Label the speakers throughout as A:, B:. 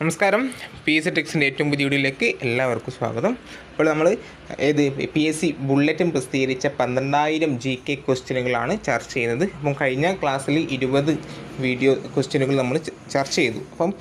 A: നമസ്കാരം. P S C ടെക്സിന്റെ ഏറ്റവും പുതിയ വീഡിയോയിലേക്ക് എല്ലാവർക്കും സ്വാഗതം. അപ്പോൾ നമ്മൾ ഏത് പി എസ് സി ബുള്ളറ്റിൻ പ്രസിദ്ധീകരിച്ച പന്ത്രണ്ടായിരം ജി കെ ക്വസ്റ്റ്യനുകളാണ് ചർച്ച ചെയ്യുന്നത്. അപ്പം കഴിഞ്ഞ ക്ലാസ്സിൽ ഇരുപത് വീഡിയോ ക്വസ്റ്റ്യനുകൾ നമ്മൾ ചർച്ച ചെയ്തു. അപ്പം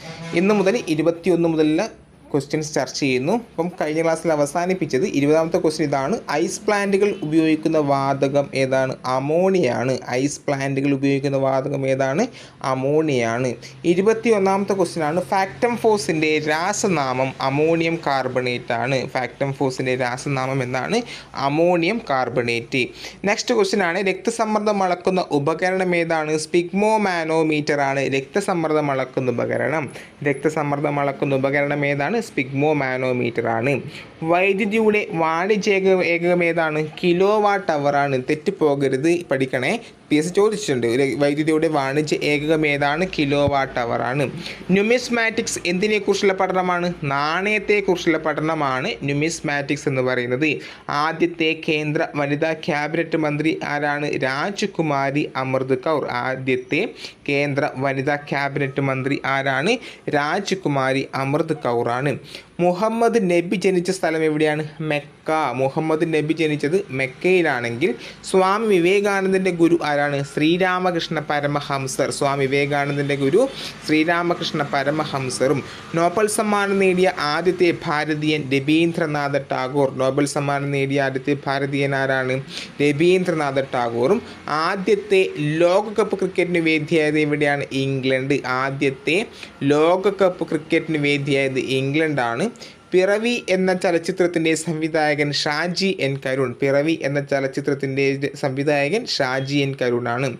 A: ഇന്ന് മുതൽ ഇരുപത്തിയൊന്ന് മുതലുള്ള ക്വസ്റ്റ്യൻസ് ചർച്ച ചെയ്യുന്നു. അപ്പം കഴിഞ്ഞ ക്ലാസ്സിൽ അവസാനിപ്പിച്ചത് ഇരുപതാമത്തെ ക്വസ്റ്റ്യൻ ഇതാണ്. ഐസ് പ്ലാന്റുകൾ ഉപയോഗിക്കുന്ന വാതകം ഏതാണ്? അമോണിയാണ്. ഐസ് പ്ലാന്റുകൾ ഉപയോഗിക്കുന്ന വാതകം ഏതാണ്? അമോണിയാണ്. ഇരുപത്തി ഒന്നാമത്തെ ക്വസ്റ്റ്യൻ ആണ്. ഫാക്ടം ഫോസിന്റെ രാസനാമം അമോണിയം കാർബണേറ്റ് ആണ്. ഫാക്ടം ഫോസിന്റെ രാസനാമം എന്നാണ് അമോണിയം കാർബണേറ്റ് നെക്സ്റ്റ് ക്വസ്റ്റ്യൻ ആണ്. രക്തസമ്മർദ്ദം അളക്കുന്ന ഉപകരണം ഏതാണ്? സ്പിഗ്മോമാനോമീറ്റർ ആണ്. രക്തസമ്മർദ്ദം അളക്കുന്ന ഉപകരണം. രക്തസമ്മർദ്ദം അളക്കുന്ന ഉപകരണം ഏതാണ്? സ്പിഗ്മോ മാനോമീറ്റർ ആണ് വൈദ്യുതിയുടെ വാണിജ്യ ഏക- ഏകകം ഏതാണ്? കിലോ വാട്ട് അവർ ആണ്. തെറ്റിപ്പോകരുത് പഠിക്കണേ. പി എസ് ചോദിച്ചിട്ടുണ്ട്. വൈദ്യുതിയുടെ വാണിജ്യ ഏകകം ഏതാണ്? കിലോ വാട്ട് അവർ ആണ്. ന്യൂമിസ്മാറ്റിക്സ് എന്തിനെക്കുറിച്ചുള്ള പഠനമാണ്? നാണയത്തെക്കുറിച്ചുള്ള പഠനമാണ് ന്യൂമിസ്മാറ്റിക്സ് എന്ന് പറയുന്നത്. ആദ്യത്തെ കേന്ദ്ര വനിതാ ക്യാബിനറ്റ് മന്ത്രി ആരാണ്? രാജ്കുമാരി അമൃത് കൗർ. ആദ്യത്തെ കേന്ദ്ര വനിതാ ക്യാബിനറ്റ് മന്ത്രി ആരാണ്? രാജ്കുമാരി അമൃത് കൗർ ആണ് മുഹമ്മദ് നബി ജനിച്ച സ്ഥലം എവിടെയാണ്? മെക്ക. മുഹമ്മദ് നബി ജനിച്ചത് മെക്കയിലാണെങ്കിൽ സ്വാമി വിവേകാനന്ദന്റെ ഗുരു ആരാണ്? ശ്രീരാമകൃഷ്ണ പരമഹംസർ. സ്വാമി വിവേകാനന്ദന്റെ ഗുരു ശ്രീരാമകൃഷ്ണ പരമഹംസറും. നോബൽ സമ്മാനം നേടിയ ആദ്യത്തെ ഭാരതീയൻ രവീന്ദ്രനാഥ ടാഗോർ. നോബൽ സമ്മാനം നേടിയ ആദ്യത്തെ ഭാരതീയൻ ആരാണ്? രവീന്ദ്രനാഥ ടാഗോറും. ആദ്യത്തെ ലോകകപ്പ് ക്രിക്കറ്റിന് വേദിയായത് എവിടെയാണ്? ഇംഗ്ലണ്ട്. ആദ്യത്തെ ലോകകപ്പ് ക്രിക്കറ്റിന് വേദിയായത് ഇംഗ്ലണ്ടാണ്. പിറവി എന്ന ചലച്ചിത്രത്തിന്റെ സംവിധായകൻ ഷാജി എൻ കരുൺ. പിറവി എന്ന ചലച്ചിത്രത്തിന്റെ സംവിധായകൻ ഷാജി എൻ കരുണാണ്.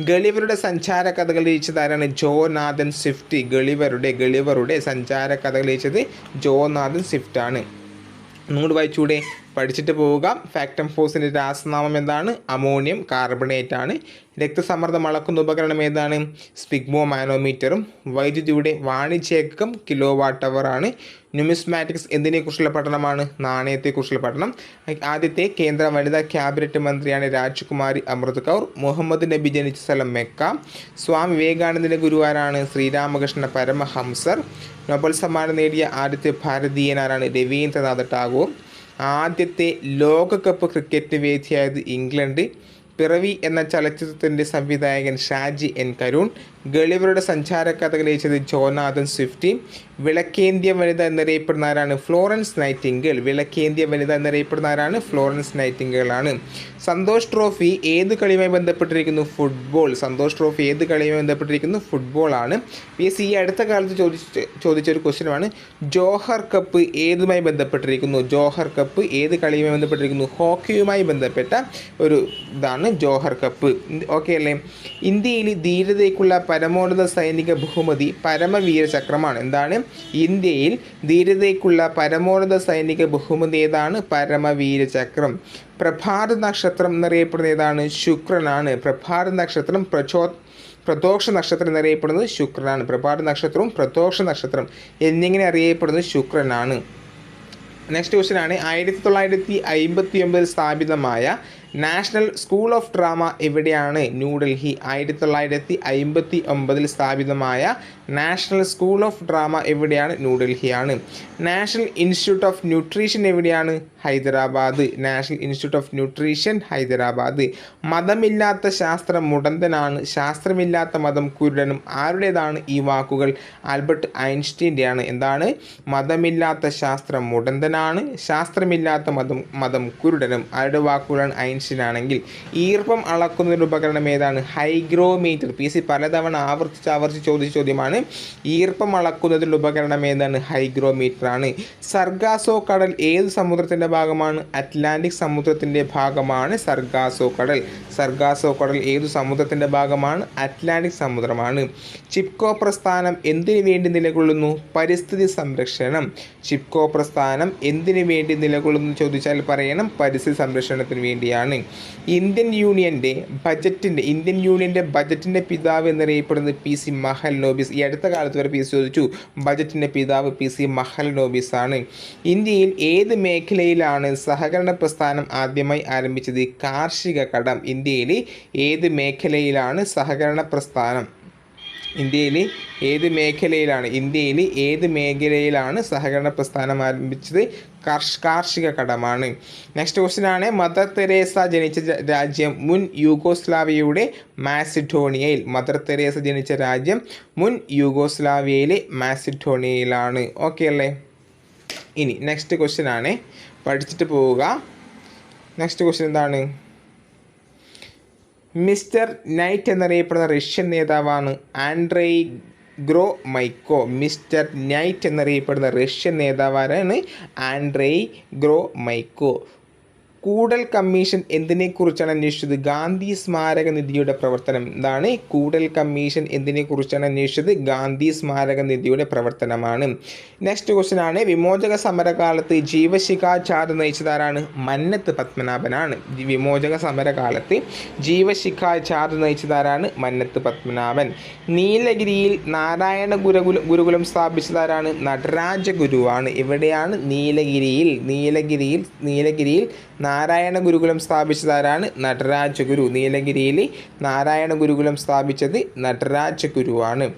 A: ഗളിവരുടെ സഞ്ചാര കഥകൾ രചിച്ചതാരാണ് ജോനാഥൻ സ്വിഫ്റ്റ്. ഗളിവരുടെ ഗളിവറുടെ സഞ്ചാര കഥകൾ രചിച്ചത് ജോനാഥൻ സ്വിഫ്റ്റ് ആണ് ഒന്നുകൂടി വായിച്ചൂടെ? പഠിച്ചിട്ട് പോവുക. ഫാക്ടം ഫോസിന്റെ രാസനാമം എന്താണ്? അമോണിയം കാർബണേറ്റ് ആണ്. രക്തസമ്മർദ്ദം അളക്കുന്ന ഉപകരണം ഏതാണ്? സ്പിഗ്മോ മാനോമീറ്ററും വൈദ്യുതിയുടെ വാണിജ്യക്കം കിലോ വാട്ട് അവർ ആണ്. ന്യൂമിസ്മാറ്റിക്സ് എന്തിനെക്കുറിച്ചുള്ള പഠനമാണ്? നാണയത്തെക്കുറിച്ചുള്ള പഠനം. ആദ്യത്തെ കേന്ദ്ര വനിതാ ക്യാബിനറ്റ് മന്ത്രിയാണ് രാജ്കുമാരി അമൃത് കൗർ മുഹമ്മദ് നബി ജനിച്ച സ്ഥലം മെക്ക. സ്വാമി വിവേകാനന്ദന്റെ ഗുരുവാരാണ് ശ്രീരാമകൃഷ്ണ പരമഹംസർ. നൊബൽ സമ്മാനം നേടിയ ആദ്യത്തെ ഭാരതീയനാരാണ് രവീന്ദ്രനാഥ് ടാഗോർ. ആദ്യത്തെ ലോകകപ്പ് ക്രിക്കറ്റ് വേദിയായത് ഇംഗ്ലണ്ട്. പിറവി എന്ന ചലച്ചിത്രത്തിന്റെ സംവിധായകൻ ഷാജി എൻ കരുൺ ഗളിവരുടെ സഞ്ചാര ലയിച്ചത് ജോനാഥൻ സ്വിഫ്റ്റി. വിളക്കേന്ത്യ വനിത എന്നറിയപ്പെടുന്ന ആരാണ് ഫ്ലോറൻസ് നൈറ്റിംഗൽ വിളക്കേന്ത്യ വനിത എന്നറിയപ്പെടുന്ന ആരാണ് ഫ്ലോറൻസ് നൈറ്റിംഗേൽ ആണ് സന്തോഷ് ട്രോഫി ഏത് കളിയുമായി ബന്ധപ്പെട്ടിരിക്കുന്നു? ഫുട്ബോൾ. സന്തോഷ് ട്രോഫി ഏത് കളിയുമായി ബന്ധപ്പെട്ടിരിക്കുന്നു? ഫുട്ബോൾ ആണ് പി എസ് ഈ അടുത്ത കാലത്ത് ചോദിച്ച ചോദിച്ച ഒരു ക്വസ്റ്റ്യനാണ് ജോഹർ കപ്പ് ഏതുമായി ബന്ധപ്പെട്ടിരിക്കുന്നു? ജോഹർ കപ്പ് ഏത് കളിയുമായി ബന്ധപ്പെട്ടിരിക്കുന്നു? ഹോക്കിയുമായി ബന്ധപ്പെട്ട ഒരു ഇതാണ് ജോഹർ കപ്പ്. ഓക്കെ അല്ലേ? ഇന്ത്യയിൽ ധീരതയ്ക്കുള്ള പരമോന്നത സൈനിക ബഹുമതി പരമവീര ചക്രമാണ് എന്താണ്? ഇന്ത്യയിൽ ധീരതയ്ക്കുള്ള പരമോന്നത സൈനിക ബഹുമതി ഏതാണ്? പരമവീര ചക്രം പ്രഭാത നക്ഷത്രം എന്നറിയപ്പെടുന്ന ഏതാണ്? ശുക്രനാണ്. പ്രഭാത നക്ഷത്രം പ്രചോ പ്രദോഷ നക്ഷത്രം എന്നറിയപ്പെടുന്നത് ശുക്രനാണ്. പ്രഭാത നക്ഷത്രവും പ്രദോഷ നക്ഷത്രം എന്നിങ്ങനെ അറിയപ്പെടുന്നത് ശുക്രനാണ്. നെക്സ്റ്റ് ക്വസ്റ്റ്യൻ ആണ്. ആയിരത്തി തൊള്ളായിരത്തി അമ്പത്തി ഒമ്പതിൽ സ്ഥാപിതമായ നാഷണൽ സ്കൂൾ ഓഫ് ഡ്രാമ എവിടെയാണ് ന്യൂഡൽഹി ആയിരത്തി തൊള്ളായിരത്തി അമ്പത്തി ഒമ്പതിൽ സ്ഥാപിതമായ നാഷണൽ സ്കൂൾ ഓഫ് ഡ്രാമ എവിടെയാണ് ന്യൂഡൽഹിയാണ് നാഷണൽ ഇൻസ്റ്റിറ്റ്യൂട്ട് ഓഫ് ന്യൂട്രീഷൻ എവിടെയാണ്? Hyderabad national institute of nutrition Hyderabad. മതമില്ലാത്ത ശാസ്ത്രം മുടന്തനാണ് ശാസ്ത്രമില്ലാത്ത മതം കുരുടനും ആരുടേതാണ് ഈ വാക്കുകൾ? ആൽബർട്ട് ഐൻസ്റ്റീന്റെയാണ്. എന്താണ്? മതമില്ലാത്ത ശാസ്ത്രം മുടന്തനാണ് ശാസ്ത്രമില്ലാത്ത മതം മതം കുരുടനും. ആരുടെ വാക്കുകളാണ് ഐൻസ്റ്റീൻ ആണെങ്കിൽ ഈർപ്പം അളക്കുന്നൊരു ഉപകരണം ഏതാണ്? ഹൈഗ്രോമീറ്റർ. പി സി പലതവണ ആവർത്തിച്ച് ആവർത്തിച്ച് ചോദിച്ച ചോദ്യമാണ് ഈർപ്പം അളക്കുന്നതിനുള്ള ഉപകരണം ഏതാണ്? ഹൈഗ്രോമീറ്റർ ആണ് സർഗാസോ കടൽ ഏത് സമുദ്രത്തിന്റെ ഭാഗമാണ് അറ്റ്ലാന്റിക് സമുദ്രത്തിന്റെ ഭാഗമാണ് സർഗാസോ കടൽ. സർഗാസോ കടൽ ഏതു സമുദ്രത്തിന്റെ ഭാഗമാണ്? അറ്റ്ലാന്റിക് സമുദ്രമാണ്. ചിപ്കോ പ്രസ്ഥാനം എന്തിനു വേണ്ടി നിലകൊള്ളുന്നു? പരിസ്ഥിതി സംരക്ഷണം. ചിപ്കോ പ്രസ്ഥാനം എന്തിനു വേണ്ടി നിലകൊള്ളുന്നു ചോദിച്ചാൽ പറയണം പരിസ്ഥിതി സംരക്ഷണത്തിന് വേണ്ടിയാണ്. ഇന്ത്യൻ യൂണിയന്റെ ബജറ്റിന്റെ ഇന്ത്യൻ യൂണിയന്റെ ബജറ്റിന്റെ പിതാവ് എന്നറിയപ്പെടുന്നത് പി സി മഹൽ നോബിസ്. ഈ അടുത്ത കാലത്ത് വരെ പി സി ചോദിച്ചു ബജറ്റിന്റെ പിതാവ് പി സി മഹൽ നോബിസ് ആണ് ഇന്ത്യയിൽ ഏത് മേഖലയിലാണ് സഹകരണ പ്രസ്ഥാനം ആദ്യമായി ആരംഭിച്ചത് കാർഷിക കടം ഇന്ത്യയിലെ ഏത് മേഖലയിലാണ് സഹകരണ പ്രസ്ഥാനം? ഇന്ത്യയിലെ ഏത് മേഖലയിലാണ്? ഇന്ത്യയിൽ ഏത് മേഖലയിലാണ് സഹകരണ പ്രസ്ഥാനം ആരംഭിച്ചത്? കർഷ കാർഷിക കടമാണ്. നെക്സ്റ്റ് ക്വസ്റ്റ്യൻ ആണ്. മദർ തെരേസ ജനിച്ച രാജ്യം മുൻ യൂഗോസ്ലാവിയയുടെ മാസിഡോണിയയിൽ. മദർ തെരേസ ജനിച്ച രാജ്യം മുൻ യൂഗോസ്ലാവിയയിലെ മാസിഡോണിയയിലാണ്. ഓക്കെ അല്ലേ? ഇനി നെക്സ്റ്റ് ക്വസ്റ്റ്യൻ ആണ്. പഠിച്ചിട്ട് പോവുക. നെക്സ്റ്റ് ക്വസ്റ്റ്യൻ എന്താണ്? മിസ്റ്റർ നൈറ്റ് എന്നറിയപ്പെടുന്ന റഷ്യൻ നേതാവാണ് ആൻഡ്രൈ ഗ്രോ മൈക്കോ മിസ്റ്റർ നൈറ്റ് എന്നറിയപ്പെടുന്ന റഷ്യൻ നേതാവാണ് ആൻഡ്രൈ ഗ്രോ മൈക്കോ കൂടൽ കമ്മീഷൻ എന്തിനെക്കുറിച്ചാണ് അന്വേഷിച്ചത്? ഗാന്ധി സ്മാരക നിധിയുടെ പ്രവർത്തനം എന്താണ്? കൂടൽ കമ്മീഷൻ എന്തിനെക്കുറിച്ചാണ് അന്വേഷിച്ചത്? ഗാന്ധി സ്മാരക നിധിയുടെ പ്രവർത്തനമാണ്. നെക്സ്റ്റ് ക്വസ്റ്റ്യൻ ആണ്. വിമോചക സമരകാലത്ത് ജീവശിഖാചാർജ് നയിച്ചതാരാണ്? മന്നത്ത് പത്മനാഭനാണ്. വിമോചക സമരകാലത്ത് ജീവശിഖാചാർജ് നയിച്ചതാരാണ്? മന്നത്ത് പത്മനാഭൻ. നീലഗിരിയിൽ നാരായണ ഗുരുകുല ഗുരുകുലം സ്ഥാപിച്ചതാരാണ്? നടരാജഗുരുവാണ്. ഇവിടെയാണ് നീലഗിരിയിൽ നീലഗിരിയിൽ നീലഗിരിയിൽ നാരായണ ഗുരുകുലം സ്ഥാപിച്ചതാരാണ് നടരാജ ഗുരു. നീലഗിരിയിൽ നാരായണ ഗുരുകുലം സ്ഥാപിച്ചത് നടരാജ ഗുരുവാണ്.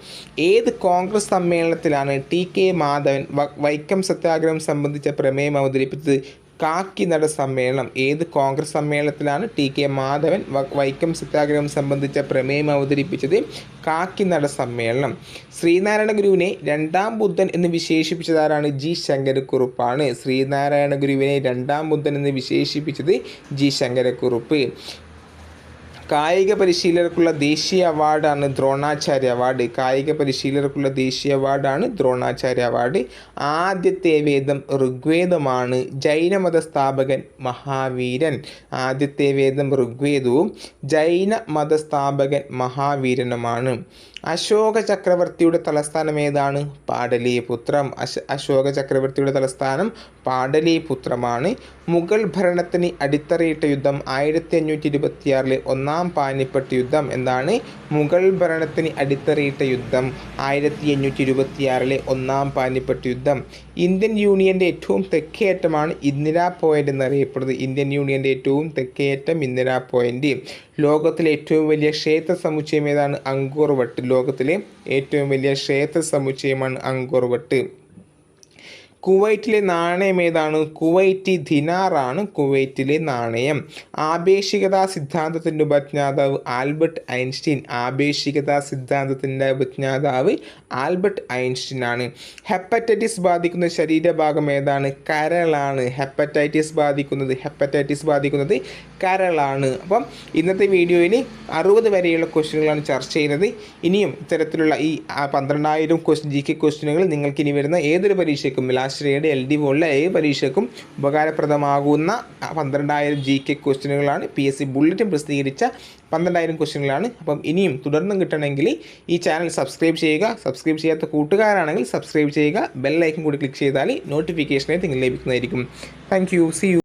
A: ഏത് കോൺഗ്രസ് സമ്മേളനത്തിലാണ് ടി കെ മാധവൻ വൈക്കം സത്യാഗ്രഹം സംബന്ധിച്ച പ്രമേയം അവതരിപ്പിച്ചത്? കാക്കിനട സമ്മേളനം. ഏത് കോൺഗ്രസ് സമ്മേളനത്തിലാണ് ടി കെ മാധവൻ വൈക്കം സത്യാഗ്രഹം സംബന്ധിച്ച പ്രമേയം അവതരിപ്പിച്ചത്? കാക്കിനട സമ്മേളനം. ശ്രീനാരായണ ഗുരുവിനെ രണ്ടാം ബുദ്ധൻ എന്ന് വിശേഷിപ്പിച്ചതാരാണ് ജി ശങ്കരക്കുറുപ്പാണ്. ശ്രീനാരായണ ഗുരുവിനെ രണ്ടാം ബുദ്ധൻ എന്ന് വിശേഷിപ്പിച്ചത് ജി ശങ്കരക്കുറുപ്പ്. കായിക പരിശീലകർക്കുള്ള ദേശീയ അവാർഡാണ് ദ്രോണാചാര്യ അവാർഡ്. കായിക പരിശീലകർക്കുള്ള ദേശീയ അവാർഡാണ് ദ്രോണാചാര്യ അവാർഡ്. ആദ്യത്തെ വേദം ഋഗ്വേദമാണ്. ജൈനമത സ്ഥാപകൻ മഹാവീരൻ. ആദ്യത്തെ വേദം ഋഗ്വേദവും ജൈന മതസ്ഥാപകൻ മഹാവീരനുമാണ്. അശോക ചക്രവർത്തിയുടെ തലസ്ഥാനം ഏതാണ്? പാടലീപുത്രം അശ അശോക ചക്രവർത്തിയുടെ തലസ്ഥാനം പാടലീപുത്രമാണ് മുഗൾ ഭരണത്തിന് അടിത്തറയിട്ട യുദ്ധം ആയിരത്തി അഞ്ഞൂറ്റി ഇരുപത്തിയാറിലെ ഒന്നാം പാനിപ്പട്ട് യുദ്ധം എന്നാണ് മുഗൾ ഭരണത്തിന് അടിത്തറയിട്ട യുദ്ധം. ആയിരത്തി അഞ്ഞൂറ്റി ഇരുപത്തിയാറിലെ ഒന്നാം പാനിപ്പട്ട് യുദ്ധം. ഇന്ത്യൻ യൂണിയന്റെ ഏറ്റവും തെക്കേയറ്റമാണ് ഇന്ദിരാ പോയിന്റ് എന്നറിയപ്പെടുന്നത്. ഇന്ത്യൻ യൂണിയന്റെ ഏറ്റവും തെക്കേയറ്റം ഇന്ദിരാ പോയിന്റ് ലോകത്തിലെ ഏറ്റവും വലിയ ക്ഷേത്ര സമുച്ചയം ഏതാണ്? അങ്കൂർവട്ട് ലോകത്തിലെ ഏറ്റവും വലിയ ക്ഷേത്ര സമുച്ചയമാണ് അങ്കോർ വട്ട്. കുവൈറ്റിലെ നാണയം ഏതാണ്? കുവൈറ്റി ദിനാറാണ് കുവൈറ്റിലെ നാണയം. ആപേക്ഷികതാ സിദ്ധാന്തത്തിന്റെ ഉപജ്ഞാതാവ് ആൽബർട്ട് ഐൻസ്റ്റീൻ. ആപേക്ഷികതാ സിദ്ധാന്തത്തിന്റെ ഉപജ്ഞാതാവ് ആൽബർട്ട് ഐൻസ്റ്റീൻ ആണ് ഹെപ്പറ്റൈറ്റിസ് ബാധിക്കുന്ന ശരീരഭാഗം ഏതാണ്? കരളാണ്. ഹെപ്പറ്റൈറ്റിസ് ബാധിക്കുന്നത് ഹെപ്പറ്റൈറ്റിസ് ബാധിക്കുന്നത് കരളാണ്. അപ്പം ഇന്നത്തെ വീഡിയോയിൽ അറുപത് വരെയുള്ള ക്വസ്റ്റ്യനുകളാണ് ചർച്ച ചെയ്യുന്നത്. ഇനിയും ഇത്തരത്തിലുള്ള ഈ പന്ത്രണ്ടായിരം ക്വസ്റ്റ്യൻ ജി കെ ക്വസ്റ്റ്യനുകൾ നിങ്ങൾക്ക് ഇനി വരുന്ന ഏതൊരു പരീക്ഷയ്ക്കും ലാശ്രയുടെ എൽ ഡി പോലുള്ള ഏത് പരീക്ഷയ്ക്കും ഉപകാരപ്രദമാകുന്ന പന്ത്രണ്ടായിരം ജി കെ ക്വസ്റ്റ്യനുകളാണ് പി എസ് സി ബുള്ളറ്റിൻ പ്രസിദ്ധീകരിച്ച പന്ത്രണ്ടായിരം ക്വസ്റ്റ്യനുകളാണ് അപ്പം ഇനിയും തുടർന്നും കിട്ടണമെങ്കിൽ ഈ ചാനൽ സബ്സ്ക്രൈബ് ചെയ്യുക. സബ്സ്ക്രൈബ് ചെയ്യാത്ത കൂട്ടുകാരാണെങ്കിൽ സബ്സ്ക്രൈബ് ചെയ്യുക. ബെൽ ഐക്കൺ കൂടി ക്ലിക്ക് ചെയ്താൽ നോട്ടിഫിക്കേഷനായി നിങ്ങൾ ലഭിക്കുന്നതായിരിക്കും. Thank you C U